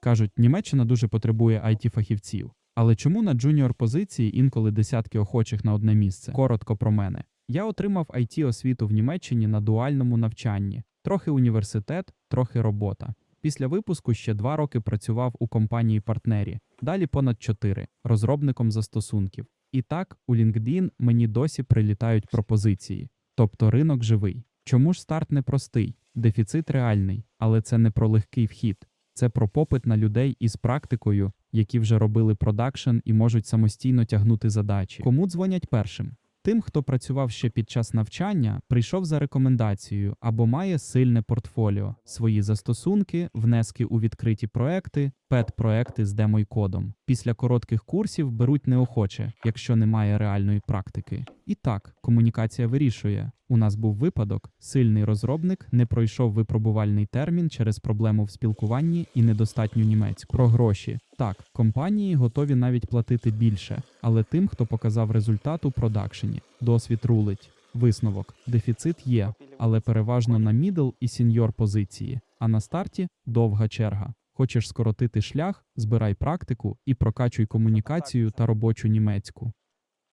Кажуть, Німеччина дуже потребує it фахівців Але чому на джуніор позиції інколи десятки охочих на одне місце? Коротко про мене. Я отримав it освіту в Німеччині на дуальному навчанні, трохи університет, трохи робота. Після випуску ще два роки працював у компанії партнері, далі понад чотири розробником застосунків. І так, у LinkedIn мені досі прилітають пропозиції. Тобто ринок живий. Чому ж старт непростий? Дефіцит реальний, але це не про легкий вхід. Це про попит на людей із практикою, які вже робили продакшн і можуть самостійно тягнути задачі. Кому дзвонять першим? Тим, хто працював ще під час навчання, прийшов за рекомендацією або має сильне портфоліо, свої застосунки, внески у відкриті проекти, пет-проекти з демо й кодом. Після коротких курсів беруть неохоче, якщо немає реальної практики. І так, комунікація вирішує. У нас був випадок: сильний розробник не пройшов випробувальний термін через проблему в спілкуванні і недостатню німецьку. Про гроші. Так, компанії готові навіть платити більше, але тим, хто показав результат у продакшені, досвід рулить. Висновок: дефіцит є, але переважно на мідл і сіньор позиції. А на старті довга черга. Хочеш скоротити шлях, збирай практику і прокачуй комунікацію та робочу німецьку.